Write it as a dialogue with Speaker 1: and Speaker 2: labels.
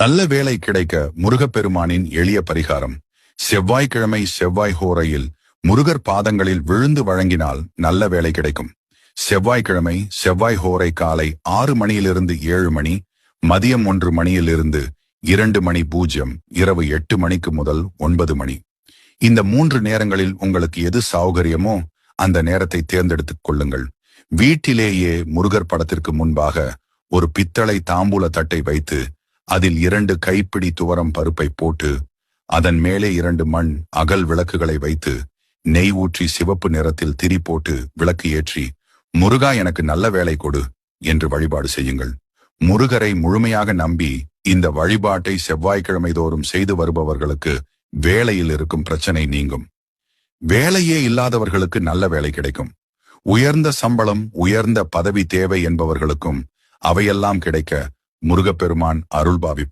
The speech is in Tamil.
Speaker 1: நல்ல வேலை கிடைக்க முருகப்பெருமானின் எளிய பரிகாரம். செவ்வாய்க்கிழமை செவ்வாய் ஹோரையில் முருகர் பாதங்களில் விழுந்து வழங்கினால் நல்ல வேலை கிடைக்கும். செவ்வாய்க்கிழமை செவ்வாய் ஹோரை காலை ஆறு மணியிலிருந்து ஏழு மணி மதியம் ஒன்று மணியிலிருந்து இரண்டு மணி பூஜ்யம் இரவு எட்டு மணிக்கு முதல் ஒன்பது மணி. இந்த மூன்று நேரங்களில் உங்களுக்கு எது சௌகரியமோ அந்த நேரத்தை தேர்ந்தெடுத்துக் கொள்ளுங்கள். வீட்டிலேயே முருகர் படத்திற்கு முன்பாக ஒரு பித்தளை தாம்பூல தட்டை வைத்து அதில் இரண்டு கைப்பிடி துவரம் பருப்பை போட்டு அதன் மேலே இரண்டு மண் அகல் விளக்குகளை வைத்து நெய் ஊற்றி சிவப்பு நிறத்தில் திரி போட்டு விளக்கு ஏற்றி முருகா எனக்கு நல்ல வேலை கொடு என்று வழிபாடு செய்யுங்கள். முருகரை முழுமையாக நம்பி இந்த வழிபாட்டை செவ்வாய்க்கிழமை தோறும் செய்து வருபவர்களுக்கு வேலையில் இருக்கும் பிரச்சனை நீங்கும். வேலையே இல்லாதவர்களுக்கு நல்ல வேலை கிடைக்கும். உயர்ந்த சம்பளம் உயர்ந்த பதவி தேவை என்பவர்களுக்கும் அவையெல்லாம் கிடைக்க முருகப்பெருமான் அருள்பாவி